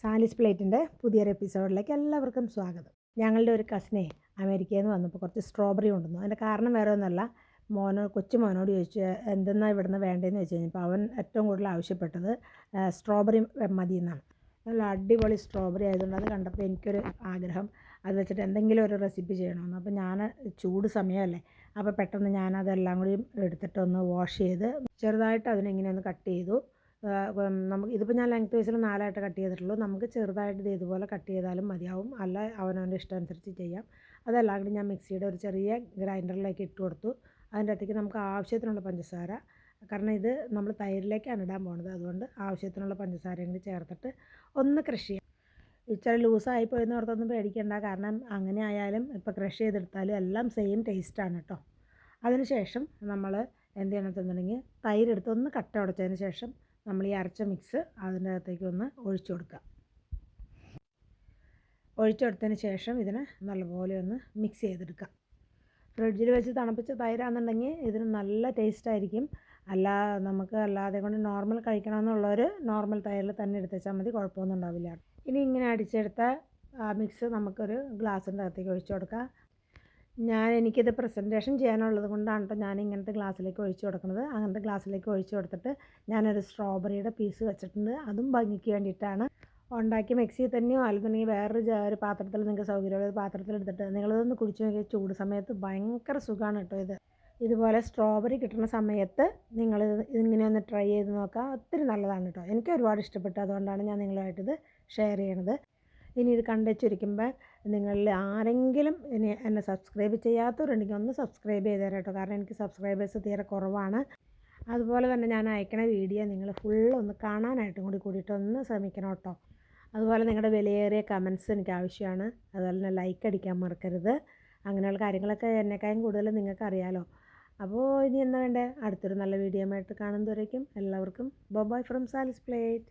സാലിസ് പ്ലേറ്റിന്റെ പുതിയൊരു എപ്പിസോഡിലേക്ക് എല്ലാവർക്കും സ്വാഗതം. ഞങ്ങളുടെ ഒരു കസിനെ അമേരിക്കയിൽ നിന്ന് വന്നപ്പോൾ കുറച്ച് സ്ട്രോബെറി കൊണ്ടുവന്നു. അതിന്റെ കാരണം വേറെ ഒന്നുമല്ല. മോനോ കൊച്ചു മോനോട് ചോദിച്ചു എന്തെന്നാ ഇവിടുന്ന് വേണ്ടതെന്ന് വെച്ച് കഴിഞ്ഞപ്പോൾ അവൻ ഏറ്റവും കൂടുതൽ ആവശ്യപ്പെട്ടത് സ്ട്രോബെറി മതി എന്നാണ് നല്ല അടിപൊളി സ്ട്രോബെറി ആയതുകൊണ്ട് അത് കണ്ടപ്പോൾ എനിക്കൊരു ആഗ്രഹം. അത് വെച്ചിട്ട് എന്തെങ്കിലും ഒരു റെസിപ്പി ചെയ്യണമെന്ന്. അപ്പോൾ ഞാൻ ചൂട് സമയമല്ലേ. അപ്പോൾ പെട്ടെന്ന് ഞാനതെല്ലാം കൂടി എടുത്തിട്ടൊന്ന് വാഷ് ചെയ്ത് ചെറുതായിട്ട് അതിനെങ്ങനെ ഒന്ന് കട്ട് ചെയ്തു. നമുക്ക് ഇതിപ്പോൾ ഞാൻ ലെങ്ത് വൈസിൽ നാലായിട്ട് കട്ട് ചെയ്തിട്ടുള്ളൂ. നമുക്ക് ചെറുതായിട്ട് ഇത് ഇതുപോലെ കട്ട് ചെയ്താലും മതിയാവും. അല്ല അവനവന്റെ ഇഷ്ടം അനുസരിച്ച് ചെയ്യാം. അതെല്ലാം കൂടി ഞാൻ മിക്സിയുടെ ഒരു ചെറിയ ഗ്രൈൻഡറിലേക്ക് ഇട്ട് കൊടുത്തു. അതിന്റെ അകത്തേക്ക് നമുക്ക് ആവശ്യത്തിനുള്ള പഞ്ചസാര. കാരണം ഇത് നമ്മൾ തൈരിലേക്കാണ് ഇടാൻ പോകുന്നത് അതുകൊണ്ട് ആവശ്യത്തിനുള്ള പഞ്ചസാരയും കൂടി ചേർത്തിട്ട് ഒന്ന് ക്രഷ് ചെയ്യാം. ഇച്ചിരി ലൂസായി പോയെന്ന് ഓർത്തൊന്നും പേടിക്കേണ്ട. കാരണം അങ്ങനെ ആയാലും ഇപ്പോൾ ക്രഷ് ചെയ്തെടുത്താലും എല്ലാം സെയിം ടേസ്റ്റാണ് കേട്ടോ അതിനുശേഷം നമ്മൾ എന്ത് ചെയ്യണമെന്ന് തൈരെടുത്ത് ഒന്ന് കട്ട ഉടച്ചതിന് ശേഷം നമ്മൾ ഈ അരച്ച മിക്സ് അതിന്റെ അകത്തേക്ക് ഒന്ന് ഒഴിച്ചു കൊടുക്കുക. ഒഴിച്ചു കൊടുത്തതിന് ശേഷം ഇതിനെ നല്ലപോലെ ഒന്ന് മിക്സ് ചെയ്തെടുക്കുക. ഫ്രിഡ്ജിൽ വെച്ച് തണുപ്പിച്ച തൈരാണെന്നുണ്ടെങ്കിൽ ഇതിന് നല്ല ടേസ്റ്റ് ആയിരിക്കും. അല്ല നമുക്ക് അല്ലാതെ കൊണ്ട് നോർമൽ കഴിക്കണമെന്നുള്ളവർ നോർമൽ തൈരിൽ തന്നെ എടുത്തുവെച്ചാൽ മതി കുഴപ്പമൊന്നും ഉണ്ടാവില്ല. ഇനി ഇങ്ങനെ അടിച്ചെടുത്ത മിക്സ് നമുക്കൊരു ഗ്ലാസിന്റെ അകത്തേക്ക് ഒഴിച്ചു കൊടുക്കുക. ഞാൻ എനിക്കിത് പ്രസന്റേഷൻ ചെയ്യാനുള്ളത് കൊണ്ടാണ് കേട്ടോ ഞാൻ ഇങ്ങനത്തെ ഗ്ലാസ്സിലേക്ക് ഒഴിച്ചു കൊടുക്കുന്നത്. അങ്ങനത്തെ ഗ്ലാസ്സിലേക്ക് ഒഴിച്ചു കൊടുത്തിട്ട് ഞാനൊരു സ്ട്രോബെറിയുടെ പീസ് വെച്ചിട്ടുണ്ട്. അതും ഭംഗിക്ക് വേണ്ടിയിട്ടാണ്. ഉണ്ടാക്കി മിക്സിയിൽ തന്നെയോ? അല്ലെന്നുണ്ടെങ്കിൽ വേറൊരു ഒരു പാത്രത്തിൽ നിങ്ങൾക്ക് സൗകര്യമുള്ള പാത്രത്തിൽ എടുത്തിട്ട് നിങ്ങളിതൊന്ന് കുടിച്ചു നോക്കിയ ചൂട് സമയത്ത് ഭയങ്കര സുഖമാണ് കേട്ടോ ഇത്. ഇതുപോലെ സ്ട്രോബെറി കിട്ടുന്ന സമയത്ത് നിങ്ങൾ ഇങ്ങനെ ഒന്ന് ട്രൈ ചെയ്ത് നോക്കുക. ഒത്തിരി നല്ലതാണ് കേട്ടോ എനിക്ക് ഒരുപാട് ഇഷ്ടപ്പെട്ടു. അതുകൊണ്ടാണ് ഞാൻ നിങ്ങളുമായിട്ടിത് ഷെയർ ചെയ്യണത്. ഇനി ഇത് കണ്ടുവച്ചിരിക്കുമ്പോൾ നിങ്ങളിൽ ആരെങ്കിലും ഇനി എന്നെ സബ്സ്ക്രൈബ് ചെയ്യാത്തവരുണ്ടെങ്കിൽ ഒന്ന് സബ്സ്ക്രൈബ് ചെയ്ത് തരാം കേട്ടോ. കാരണം എനിക്ക് സബ്സ്ക്രൈബേഴ്സ് തീരെ കുറവാണ്. അതുപോലെ തന്നെ ഞാൻ അയക്കണ വീഡിയോ നിങ്ങൾ ഫുൾ ഒന്ന് കാണാനായിട്ടും കൂടി കൂടിയിട്ട് ഒന്ന് ശ്രമിക്കണം കേട്ടോ. അതുപോലെ നിങ്ങളുടെ വിലയേറിയ കമൻസ് എനിക്ക് ആവശ്യമാണ്. അതുപോലെ തന്നെ ലൈക്ക് അടിക്കാൻ മറക്കരുത്. അങ്ങനെയുള്ള കാര്യങ്ങളൊക്കെ എന്നെക്കാളും കൂടുതൽ നിങ്ങൾക്കറിയാലോ അപ്പോൾ ഇനി എന്താ വേണ്ടേ? അടുത്തൊരു നല്ല വീഡിയോ ആയിട്ട് കാണുന്നതുവരേക്കും എല്ലാവർക്കും ബൊബായ് ഫ്രം സാലിസ് പ്ലേറ്റ്